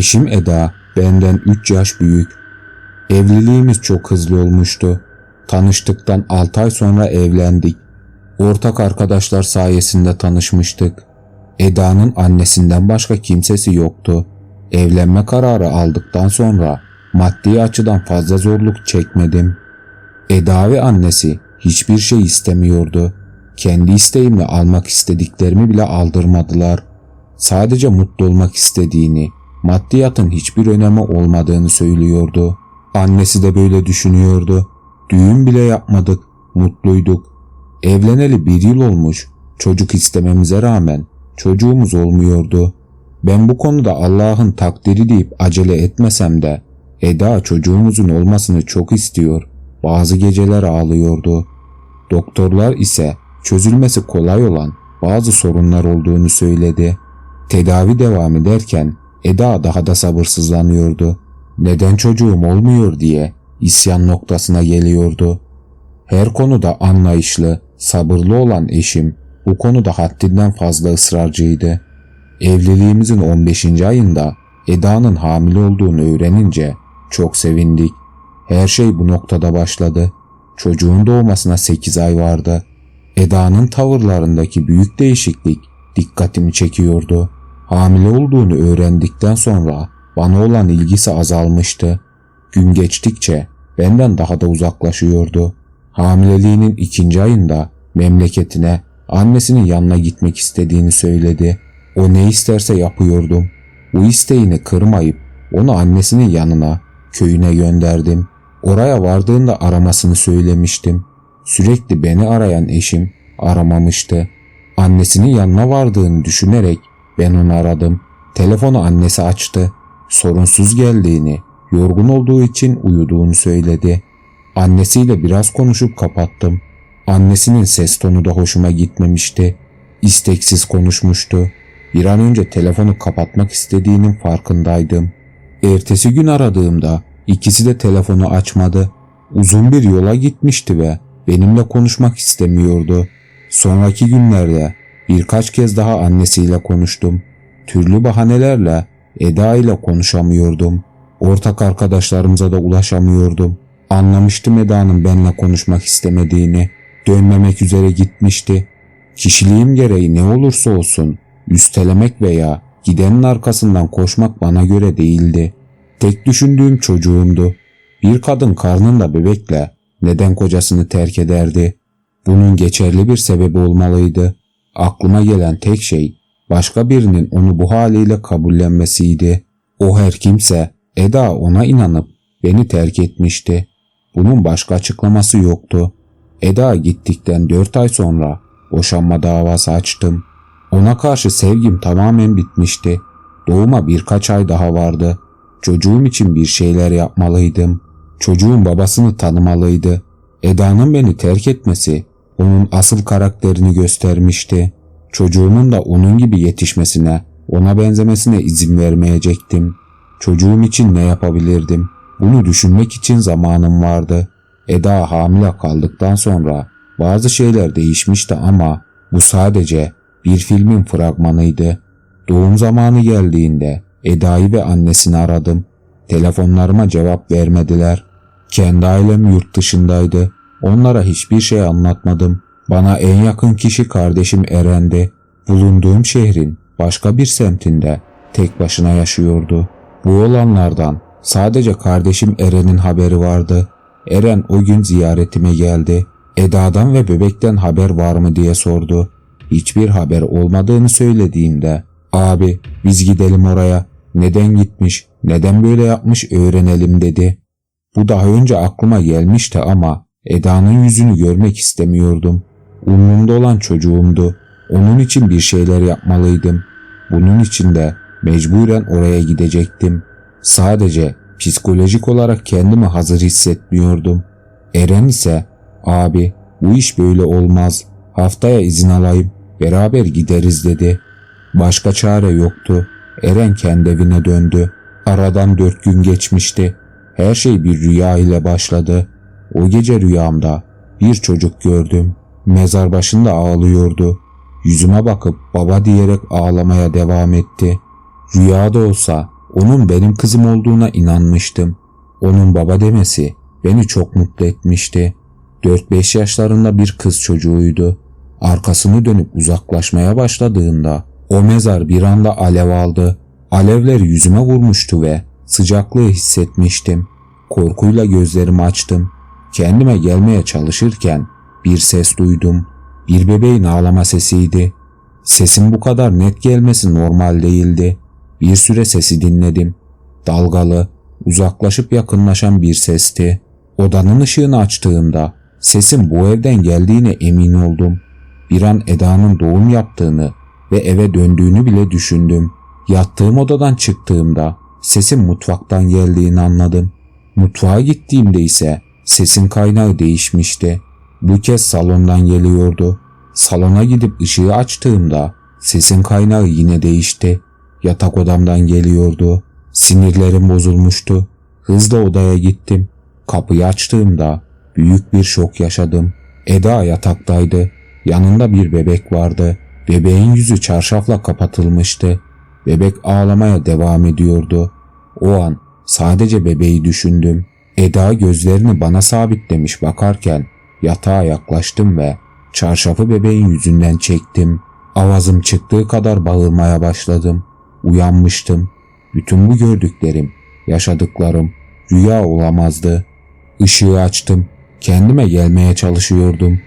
Eşim Eda benden 3 yaş büyük. Evliliğimiz çok hızlı olmuştu. Tanıştıktan 6 ay sonra evlendik. Ortak arkadaşlar sayesinde tanışmıştık. Eda'nın annesinden başka kimsesi yoktu. Evlenme kararı aldıktan sonra maddi açıdan fazla zorluk çekmedim. Eda ve annesi hiçbir şey istemiyordu. Kendi isteğimle almak istediklerimi bile aldırmadılar. Sadece mutlu olmak istediğini, maddiyatın hiçbir önemi olmadığını söylüyordu. Annesi de böyle düşünüyordu. Düğün bile yapmadık, mutluyduk. Evleneli bir yıl olmuş, çocuk istememize rağmen çocuğumuz olmuyordu. Ben bu konuda Allah'ın takdiri deyip acele etmesem de Eda çocuğumuzun olmasını çok istiyor. Bazı geceler ağlıyordu. Doktorlar ise çözülmesi kolay olan bazı sorunlar olduğunu söyledi. Tedavi devam ederken Eda daha da sabırsızlanıyordu. Neden çocuğum olmuyor diye isyan noktasına geliyordu. Her konuda anlayışlı, sabırlı olan eşim bu konuda haddinden fazla ısrarcıydı. Evliliğimizin 15. ayında Eda'nın hamile olduğunu öğrenince çok sevindik. Her şey bu noktada başladı. Çocuğun doğmasına 8 ay vardı. Eda'nın tavırlarındaki büyük değişiklik dikkatimi çekiyordu. Hamile olduğunu öğrendikten sonra bana olan ilgisi azalmıştı. Gün geçtikçe benden daha da uzaklaşıyordu. Hamileliğinin ikinci ayında memleketine annesinin yanına gitmek istediğini söyledi. O ne isterse yapıyordum. Bu isteğini kırmayıp onu annesinin yanına, köyüne gönderdim. Oraya vardığında aramasını söylemiştim. Sürekli beni arayan eşim aramamıştı. Annesinin yanına vardığını düşünerek ben onu aradım. Telefonu annesi açtı. Sorunsuz geldiğini, yorgun olduğu için uyuduğunu söyledi. Annesiyle biraz konuşup kapattım. Annesinin ses tonu da hoşuma gitmemişti. İsteksiz konuşmuştu. Bir an önce telefonu kapatmak istediğinin farkındaydım. Ertesi gün aradığımda ikisi de telefonu açmadı. Uzun bir yola gitmişti ve benimle konuşmak istemiyordu. Sonraki günlerde birkaç kez daha annesiyle konuştum. Türlü bahanelerle Eda ile konuşamıyordum. Ortak arkadaşlarımıza da ulaşamıyordum. Anlamıştım Eda'nın benimle konuşmak istemediğini. Dönmemek üzere gitmişti. Kişiliğim gereği ne olursa olsun üstelemek veya gidenin arkasından koşmak bana göre değildi. Tek düşündüğüm çocuğumdu. Bir kadın karnında bebekle neden kocasını terk ederdi? Bunun geçerli bir sebebi olmalıydı. Aklıma gelen tek şey başka birinin onu bu haliyle kabullenmesiydi. O her kimse Eda ona inanıp beni terk etmişti. Bunun başka açıklaması yoktu. Eda gittikten dört ay sonra boşanma davası açtım. Ona karşı sevgim tamamen bitmişti. Doğuma birkaç ay daha vardı. Çocuğum için bir şeyler yapmalıydım. Çocuğun babasını tanımalıydı. Eda'nın beni terk etmesi onun asıl karakterini göstermişti. Çocuğumun da onun gibi yetişmesine, ona benzemesine izin vermeyecektim. Çocuğum için ne yapabilirdim? Bunu düşünmek için zamanım vardı. Eda hamile kaldıktan sonra bazı şeyler değişmişti ama bu sadece bir filmin fragmanıydı. Doğum zamanı geldiğinde Eda'yı ve annesini aradım. Telefonlarıma cevap vermediler. Kendi ailem yurt dışındaydı. Onlara hiçbir şey anlatmadım. Bana en yakın kişi kardeşim Eren'di. Bulunduğum şehrin başka bir semtinde tek başına yaşıyordu. Bu olanlardan sadece kardeşim Eren'in haberi vardı. Eren o gün ziyaretime geldi. Eda'dan ve bebekten haber var mı diye sordu. Hiçbir haber olmadığını söylediğimde abi biz gidelim oraya neden gitmiş neden böyle yapmış öğrenelim dedi. Bu daha önce aklıma gelmişti ama Eda'nın yüzünü görmek istemiyordum. Umrumda olan çocuğumdu. Onun için bir şeyler yapmalıydım. Bunun için de mecburen oraya gidecektim. Sadece psikolojik olarak kendimi hazır hissetmiyordum. Eren ise abi bu iş böyle olmaz. Haftaya izin alayım. Beraber gideriz dedi. Başka çare yoktu. Eren kendi evine döndü. Aradan dört gün geçmişti. Her şey bir rüya ile başladı. O gece rüyamda bir çocuk gördüm. Mezar başında ağlıyordu. Yüzüme bakıp baba diyerek ağlamaya devam etti. Rüyada olsa Onun benim kızım olduğuna inanmıştım. Onun baba demesi beni çok mutlu etmişti. 4-5 yaşlarında bir kız çocuğuydu. Arkasını dönüp uzaklaşmaya başladığında o mezar bir anda alev aldı. Alevler yüzüme vurmuştu ve sıcaklığı hissetmiştim. Korkuyla gözlerimi açtım. Kendime gelmeye çalışırken bir ses duydum. Bir bebeğin ağlama sesiydi. Sesin bu kadar net gelmesi normal değildi. Bir süre sesi dinledim. Dalgalı, uzaklaşıp yakınlaşan bir sesti. Odanın ışığını açtığımda sesin bu evden geldiğine emin oldum. Bir an Eda'nın doğum yaptığını ve eve döndüğünü bile düşündüm. Yattığım odadan çıktığımda sesin mutfaktan geldiğini anladım. Mutfağa gittiğimde ise sesin kaynağı değişmişti. Bu kez salondan geliyordu. Salona gidip ışığı açtığımda sesin kaynağı yine değişti. Yatak odamdan geliyordu. Sinirlerim bozulmuştu. Hızla odaya gittim. Kapıyı açtığımda büyük bir şok yaşadım. Eda yataktaydı. Yanında bir bebek vardı. Bebeğin yüzü çarşafla kapatılmıştı. Bebek ağlamaya devam ediyordu. O an sadece bebeği düşündüm. Eda gözlerini bana sabitlemiş bakarken yatağa yaklaştım ve çarşafı bebeğin yüzünden çektim. Avazım çıktığı kadar bağırmaya başladım. Uyanmıştım. Bütün bu gördüklerim, yaşadıklarım rüya olamazdı. Işığı açtım. Kendime gelmeye çalışıyordum.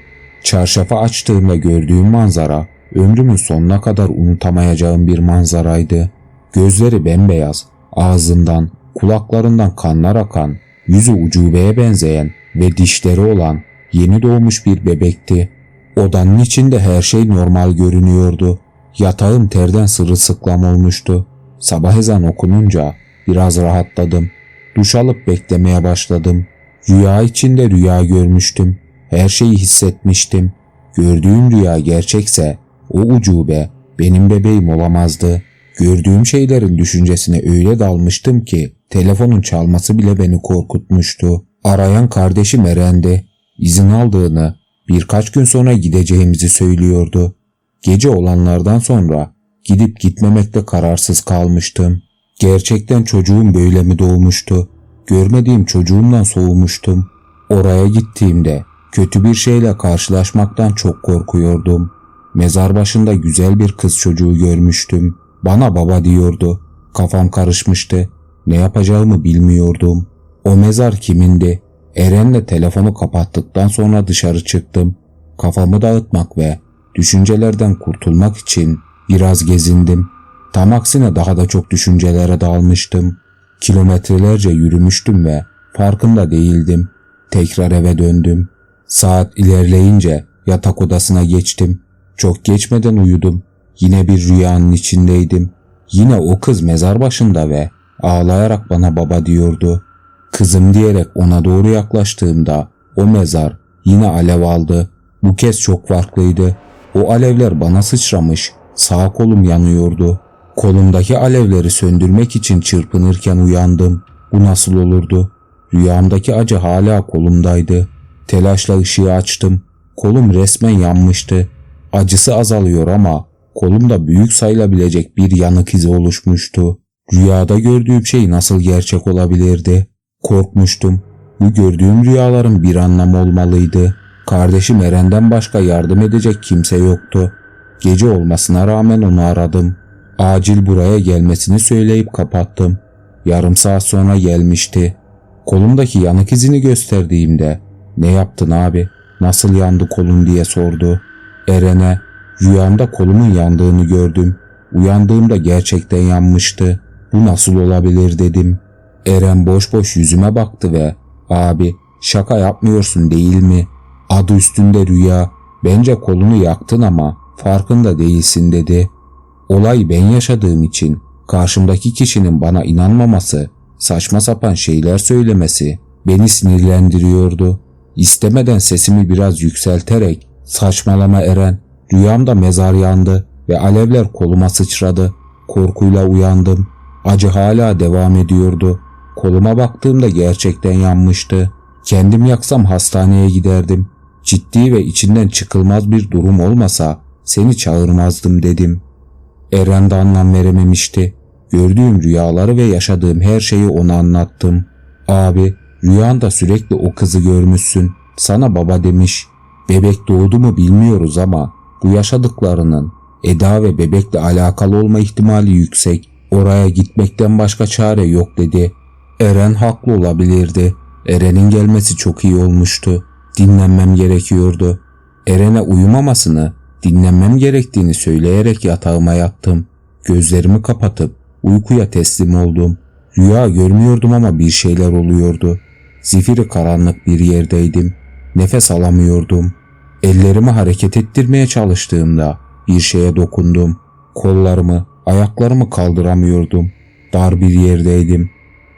Çarşafı açtığımda gördüğüm manzara ömrümün sonuna kadar unutamayacağım bir manzaraydı. Gözleri bembeyaz, ağzından, kulaklarından kanlar akan, yüzü ucubeye benzeyen ve dişleri olan yeni doğmuş bir bebekti. Odanın içinde her şey normal görünüyordu. Yatağım terden sırılsıklam olmuştu. Sabah ezan okununca biraz rahatladım. Duş alıp beklemeye başladım. Rüya içinde rüya görmüştüm. Her şeyi hissetmiştim. Gördüğüm rüya gerçekse o ucube benim bebeğim olamazdı. Gördüğüm şeylerin düşüncesine öyle dalmıştım ki telefonun çalması bile beni korkutmuştu. Arayan kardeşim Eren'di. İzin aldığını, birkaç gün sonra gideceğimizi söylüyordu. Gece olanlardan sonra gidip gitmemekte kararsız kalmıştım. Gerçekten çocuğum böyle mi doğmuştu? Görmediğim çocuğumdan soğumuştum. Oraya gittiğimde kötü bir şeyle karşılaşmaktan çok korkuyordum. Mezar başında güzel bir kız çocuğu görmüştüm. Bana baba diyordu. Kafam karışmıştı. Ne yapacağımı bilmiyordum. O mezar kimindi? Eren'le telefonu kapattıktan sonra dışarı çıktım. Kafamı dağıtmak ve düşüncelerden kurtulmak için biraz gezindim. Tam aksine daha da çok düşüncelere dalmıştım. Kilometrelerce yürümüştüm ve farkında değildim. Tekrar eve döndüm. Saat ilerleyince yatak odasına geçtim. Çok geçmeden uyudum. Yine bir rüyanın içindeydim. Yine o kız mezar başında ve ağlayarak bana baba diyordu. Kızım diyerek ona doğru yaklaştığımda o mezar yine alev aldı. Bu kez çok farklıydı. O alevler bana sıçramış. Sağ kolum yanıyordu. Kolumdaki alevleri söndürmek için çırpınırken uyandım. Bu nasıl olurdu? Rüyamdaki acı hala kolumdaydı. Telaşla ışığı açtım. Kolum resmen yanmıştı. Acısı azalıyor ama kolumda büyük sayılabilecek bir yanık izi oluşmuştu. Rüyada gördüğüm şey nasıl gerçek olabilirdi? Korkmuştum. Bu gördüğüm rüyaların bir anlamı olmalıydı. Kardeşim Eren'den başka yardım edecek kimse yoktu. Gece olmasına rağmen onu aradım. Acil buraya gelmesini söyleyip kapattım. Yarım saat sonra gelmişti. Kolumdaki yanık izini gösterdiğimde ne yaptın abi? Nasıl yandı kolun diye sordu. Eren'e rüyamda kolumun yandığını gördüm. Uyandığımda gerçekten yanmıştı. Bu nasıl olabilir dedim. Eren boş boş yüzüme baktı ve abi şaka yapmıyorsun değil mi? Adı üstünde rüya. Bence kolunu yaktın ama farkında değilsin dedi. Olay ben yaşadığım için karşımdaki kişinin bana inanmaması, saçma sapan şeyler söylemesi beni sinirlendiriyordu. İstemeden sesimi biraz yükselterek saçmalama Eren, rüyamda mezar yandı ve alevler koluma sıçradı. Korkuyla uyandım. Acı hala devam ediyordu. Koluma baktığımda gerçekten yanmıştı. Kendim yaksam hastaneye giderdim. Ciddi ve içinden çıkılmaz bir durum olmasa seni çağırmazdım dedim. Eren de anlam verememişti. gördüğüm rüyaları ve yaşadığım her şeyi ona anlattım. Abi, rüyanda sürekli o kızı görmüşsün. Sana baba demiş. Bebek doğdu mu bilmiyoruz ama bu yaşadıklarının Eda ve bebekle alakalı olma ihtimali yüksek. Oraya gitmekten başka çare yok dedi. Eren haklı olabilirdi. Eren'in gelmesi çok iyi olmuştu. Dinlenmem gerekiyordu. Eren'e uyumamasını, dinlenmem gerektiğini söyleyerek yatağıma yattım. Gözlerimi kapatıp uykuya teslim oldum. Rüya görmüyordum ama bir şeyler oluyordu. Zifiri karanlık bir yerdeydim. Nefes alamıyordum. Ellerimi hareket ettirmeye çalıştığımda bir şeye dokundum. Kollarımı, ayaklarımı kaldıramıyordum. Dar bir yerdeydim.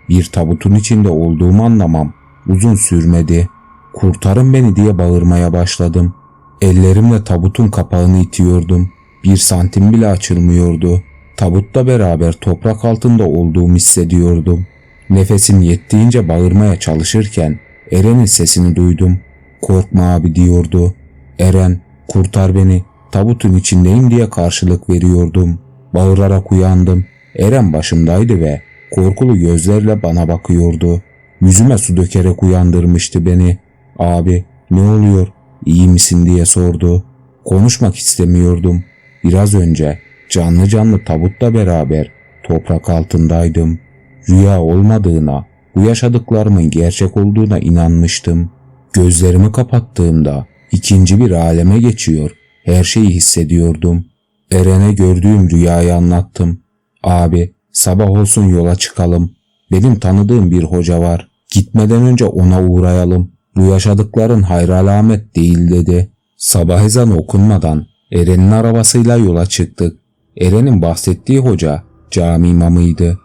Bir tabutun içinde olduğumu anlamam uzun sürmedi. Kurtarın beni diye bağırmaya başladım. Ellerimle tabutun kapağını itiyordum. Bir santim bile açılmıyordu. Tabutla beraber toprak altında olduğumu hissediyordum. Nefesim yettiğince bağırmaya çalışırken Eren'in sesini duydum. Korkma abi diyordu. Eren kurtar beni tabutun içindeyim diye karşılık veriyordum. Bağırarak uyandım. Eren başımdaydı ve korkulu gözlerle bana bakıyordu. Yüzüme su dökerek uyandırmıştı beni. Abi ne oluyor iyi misin diye sordu. Konuşmak istemiyordum. Biraz önce canlı canlı tabutla beraber toprak altındaydım. Rüya olmadığına, bu yaşadıklarımın gerçek olduğuna inanmıştım. Gözlerimi kapattığımda ikinci bir aleme geçiyor, her şeyi hissediyordum. Eren'e gördüğüm rüyayı anlattım. Abi sabah olsun yola çıkalım. Benim tanıdığım bir hoca var. Gitmeden önce ona uğrayalım. Bu yaşadıkların hayır alamet değil dedi. Sabah ezanı okunmadan Eren'in arabasıyla yola çıktık. Eren'in bahsettiği hoca cami imamıydı.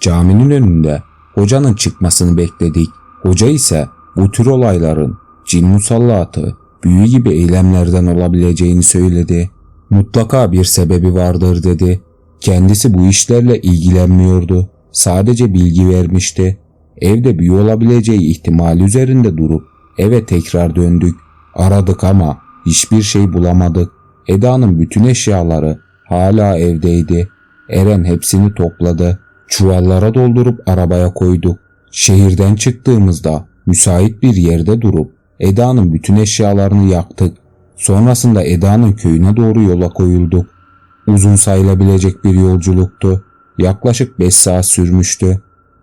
Caminin önünde hocanın çıkmasını bekledik. Hoca ise bu tür olayların cin musallatı, büyü gibi eylemlerden olabileceğini söyledi. Mutlaka bir sebebi vardır dedi. Kendisi bu işlerle ilgilenmiyordu. Sadece bilgi vermişti. Evde büyü olabileceği ihtimali üzerinde durup eve tekrar döndük. Aradık ama hiçbir şey bulamadık. Eda'nın bütün eşyaları hala evdeydi. Eren hepsini topladı. Çuvallara doldurup arabaya koyduk. Şehirden çıktığımızda müsait bir yerde durup Eda'nın bütün eşyalarını yaktık. Sonrasında Eda'nın köyüne doğru yola koyulduk. Uzun sayılabilecek bir yolculuktu. Yaklaşık 5 saat sürmüştü.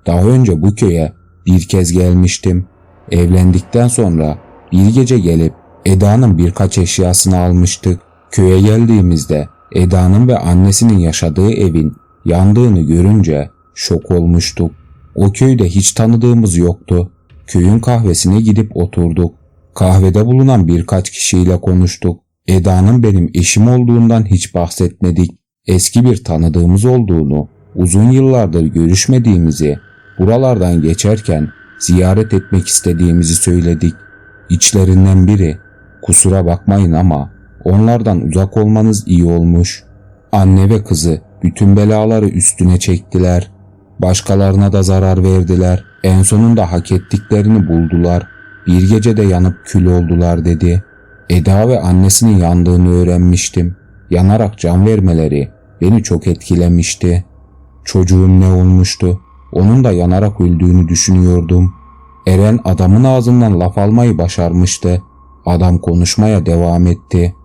Daha önce bu köye bir kez gelmiştim. Evlendikten sonra bir gece gelip Eda'nın birkaç eşyasını almıştık. Köye geldiğimizde Eda'nın ve annesinin yaşadığı evin yandığını görünce şok olmuştuk. O köyde hiç tanıdığımız yoktu. Köyün kahvesine gidip oturduk. Kahvede bulunan birkaç kişiyle konuştuk. Eda'nın benim eşim olduğundan hiç bahsetmedik. Eski bir tanıdığımız olduğunu, uzun yıllardır görüşmediğimizi, buralardan geçerken ziyaret etmek istediğimizi söyledik. İçlerinden biri, kusura bakmayın ama onlardan uzak olmanız iyi olmuş. Anne ve kızı bütün belaları üstüne çektiler. Başkalarına da zarar verdiler. En sonunda hak ettiklerini buldular. Bir gecede yanıp kül oldular dedi. Eda ve annesinin yandığını öğrenmiştim. Yanarak can vermeleri beni çok etkilemişti. Çocuğun ne olmuştu? Onun da yanarak öldüğünü düşünüyordum. Eren adamın ağzından laf almayı başarmıştı. Adam konuşmaya devam etti.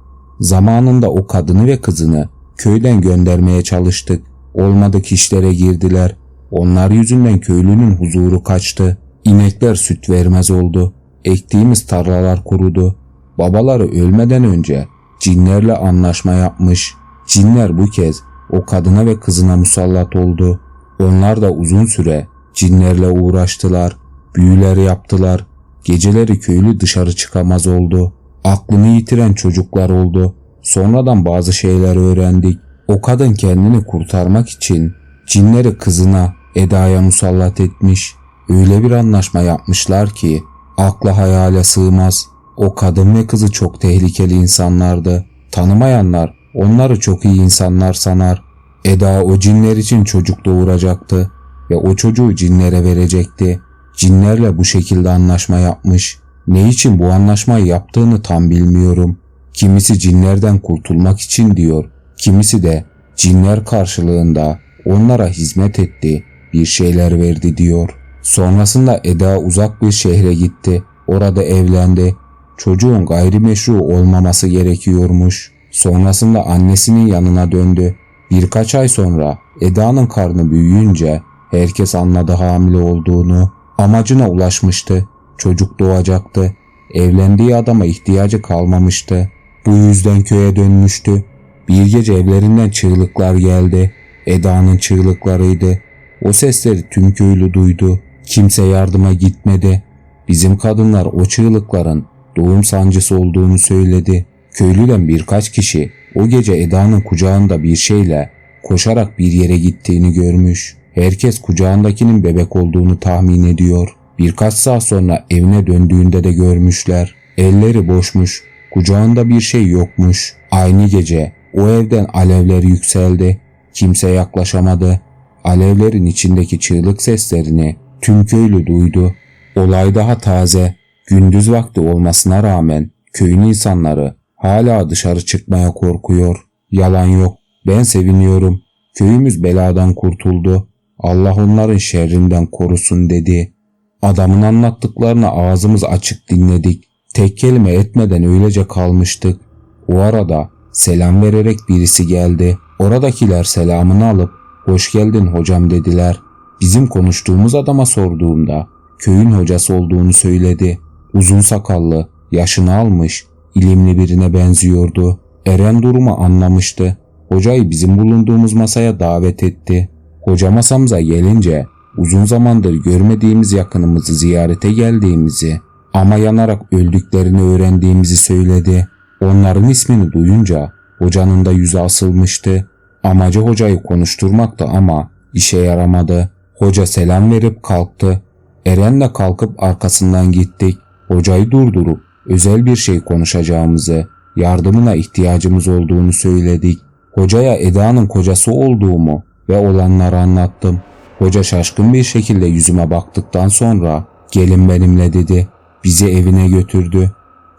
Zamanında o kadını ve kızını köyden göndermeye çalıştık. Olmadık işlere girdiler. Onlar yüzünden köylünün huzuru kaçtı. İnekler süt vermez oldu. Ektiğimiz tarlalar kurudu. Babaları ölmeden önce cinlerle anlaşma yapmış. Cinler bu kez o kadına ve kızına musallat oldu. Onlar da uzun süre cinlerle uğraştılar. Büyüler yaptılar. Geceleri köylü dışarı çıkamaz oldu. Aklını yitiren çocuklar oldu. Sonradan bazı şeyler öğrendik. O kadın kendini kurtarmak için cinleri kızına Eda'ya musallat etmiş. Öyle bir anlaşma yapmışlar ki akla hayale sığmaz. O kadın ve kızı çok tehlikeli insanlardı. Tanımayanlar onları çok iyi insanlar sanar. Eda o cinler için çocuk doğuracaktı ve o çocuğu cinlere verecekti. Cinlerle bu şekilde anlaşma yapmış. Ne için bu anlaşmayı yaptığını tam bilmiyorum. Kimisi cinlerden kurtulmak için diyor. Kimisi de cinler karşılığında onlara hizmet etti, bir şeyler verdi diyor. Sonrasında Eda uzak bir şehre gitti. Orada evlendi. Çocuğun gayrimeşru olmaması gerekiyormuş. Sonrasında annesinin yanına döndü. Birkaç ay sonra Eda'nın karnı büyüyünce herkes anladı hamile olduğunu. Amacına ulaşmıştı. Çocuk doğacaktı. Evlendiği adama ihtiyacı kalmamıştı. Bu yüzden köye dönmüştü. Bir gece evlerinden çığlıklar geldi. Eda'nın çığlıklarıydı. O sesleri tüm köylü duydu. Kimse yardıma gitmedi. Bizim kadınlar o çığlıkların doğum sancısı olduğunu söyledi. Köylüden birkaç kişi o gece Eda'nın kucağında bir şeyle koşarak bir yere gittiğini görmüş. Herkes kucağındakinin bebek olduğunu tahmin ediyor. Birkaç saat sonra evine döndüğünde de görmüşler. Elleri boşmuş, kucağında bir şey yokmuş. Aynı gece o evden alevler yükseldi. Kimse yaklaşamadı. Alevlerin içindeki çığlık seslerini tüm köylü duydu. Olay daha taze. Gündüz vakti olmasına rağmen köyün insanları hala dışarı çıkmaya korkuyor. Yalan yok. Ben seviniyorum. Köyümüz beladan kurtuldu. Allah onların şerrinden korusun dedi. Adamın anlattıklarını ağzımız açık dinledik. Tek kelime etmeden öylece kalmıştık. O arada selam vererek birisi geldi. Oradakiler selamını alıp hoş geldin hocam dediler. Bizim konuştuğumuz adama sorduğumda köyün hocası olduğunu söyledi. Uzun sakallı, yaşını almış, ilimli birine benziyordu. Eren durumu anlamıştı. Hocayı bizim bulunduğumuz masaya davet etti. Hoca masamıza gelince uzun zamandır görmediğimiz yakınımızı ziyarete geldiğimizi ama yanarak öldüklerini öğrendiğimizi söyledi. Onların ismini duyunca hocanın da yüzü asılmıştı. Amacı hocayı konuşturmaktı ama işe yaramadı. Hoca selam verip kalktı. Eren'le kalkıp arkasından gittik. Hocayı durdurup özel bir şey konuşacağımızı, yardımına ihtiyacımız olduğunu söyledik. Hocaya Eda'nın kocası olduğumu ve olanları anlattım. Hoca şaşkın bir şekilde yüzüme baktıktan sonra gelin benimle dedi. Bizi evine götürdü.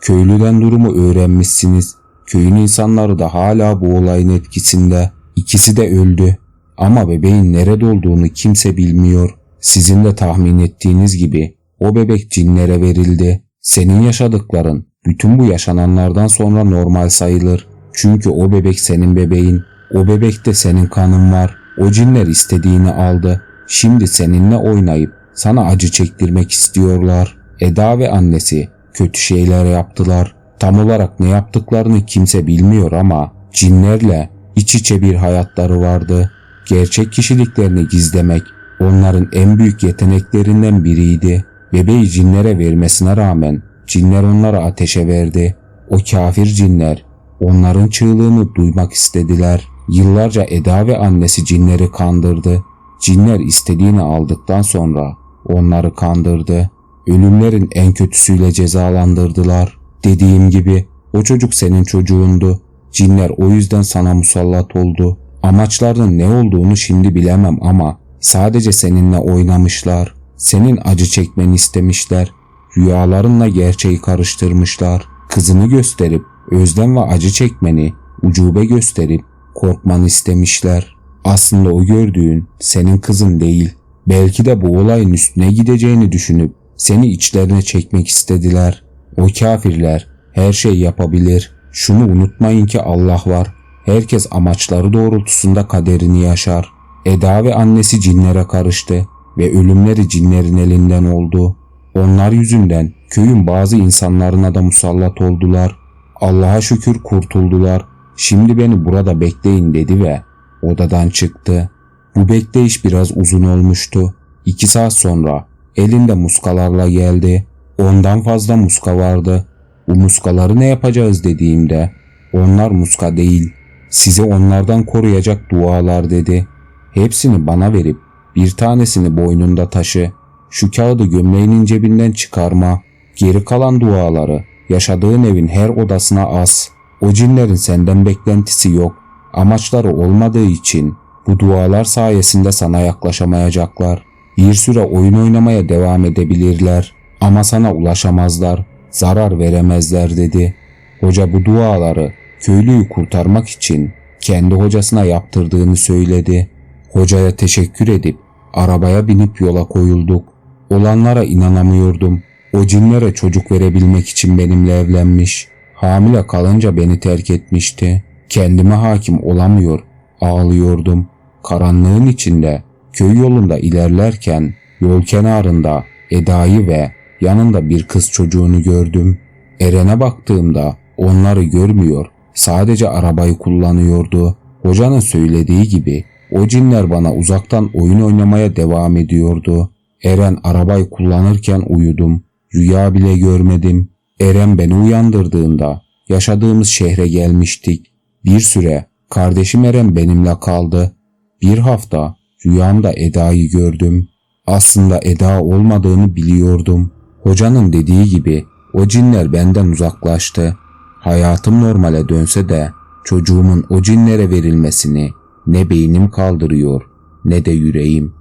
Köylüden durumu öğrenmişsiniz. Köyün insanları da hala bu olayın etkisinde. İkisi de öldü. Ama bebeğin nerede olduğunu kimse bilmiyor. Sizin de tahmin ettiğiniz gibi o bebek cinlere verildi. Senin yaşadıkların bütün bu yaşananlardan sonra normal sayılır. Çünkü o bebek senin bebeğin. O bebekte senin kanın var. O cinler istediğini aldı. Şimdi seninle oynayıp sana acı çektirmek istiyorlar. Eda ve annesi kötü şeyler yaptılar. Tam olarak ne yaptıklarını kimse bilmiyor ama cinlerle iç içe bir hayatları vardı. Gerçek kişiliklerini gizlemek onların en büyük yeteneklerinden biriydi. Bebeği cinlere vermesine rağmen cinler onları ateşe verdi. O kafir cinler onların çığlığını duymak istediler. Yıllarca Eda ve annesi cinleri kandırdı. Cinler istediğini aldıktan sonra onları kandırdı. Ölümlerin en kötüsüyle cezalandırdılar. Dediğim gibi o çocuk senin çocuğundu. Cinler o yüzden sana musallat oldu. Amaçlarının ne olduğunu şimdi bilemem ama sadece seninle oynamışlar. Senin acı çekmeni istemişler. Rüyalarınla gerçeği karıştırmışlar. Kızını gösterip özlem ve acı çekmeni ucube gösterip korkmanı istemişler. Aslında o gördüğün senin kızın değil. Belki de bu olayın üstüne gideceğini düşünüp seni içlerine çekmek istediler. O kafirler her şey yapabilir. Şunu unutmayın ki Allah var. Herkes amaçları doğrultusunda kaderini yaşar. Eda ve annesi cinlere karıştı ve ölümleri cinlerin elinden oldu. Onlar yüzünden köyün bazı insanlarına da musallat oldular. Allah'a şükür kurtuldular. Şimdi beni burada bekleyin dedi ve odadan çıktı. Bu bekleyiş biraz uzun olmuştu. İki saat sonra elinde muskalarla geldi. Ondan fazla muska vardı. Bu muskaları ne yapacağız dediğimde onlar muska değil size onlardan koruyacak dualar dedi. Hepsini bana verip bir tanesini boynunda taşı. Şu kağıdı gömleğinin cebinden çıkarma. Geri kalan duaları yaşadığın evin her odasına as. O cinlerin senden beklentisi yok. Amaçları olmadığı için bu dualar sayesinde sana yaklaşamayacaklar. Bir süre oyun oynamaya devam edebilirler ama sana ulaşamazlar, zarar veremezler dedi. Hoca bu duaları köylüyü kurtarmak için kendi hocasına yaptırdığını söyledi. Hocaya teşekkür edip arabaya binip yola koyulduk. Olanlara inanamıyordum. O cinlere çocuk verebilmek için benimle evlenmiş. Hamile kalınca beni terk etmişti. Kendime hakim olamıyor, ağlıyordum. Karanlığın içinde köy yolunda ilerlerken yol kenarında Eda'yı ve yanında bir kız çocuğunu gördüm. Eren'e baktığımda onları görmüyor, sadece arabayı kullanıyordu. Hocanın söylediği gibi o cinler bana uzaktan oyun oynamaya devam ediyordu. Eren arabayı kullanırken uyudum. Rüya bile görmedim. Eren beni uyandırdığında yaşadığımız şehre gelmiştik. Bir süre kardeşim Eren benimle kaldı. Bir hafta rüyamda Eda'yı gördüm. Aslında Eda olmadığını biliyordum. Hocanın dediği gibi o cinler benden uzaklaştı. Hayatım normale dönse de çocuğumun o cinlere verilmesini ne beynim kaldırıyor ne de yüreğim.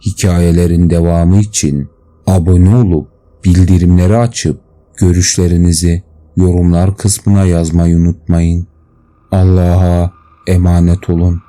Hikayelerin devamı için abone olup bildirimleri açıp görüşlerinizi yorumlar kısmına yazmayı unutmayın. Allah'a emanet olun.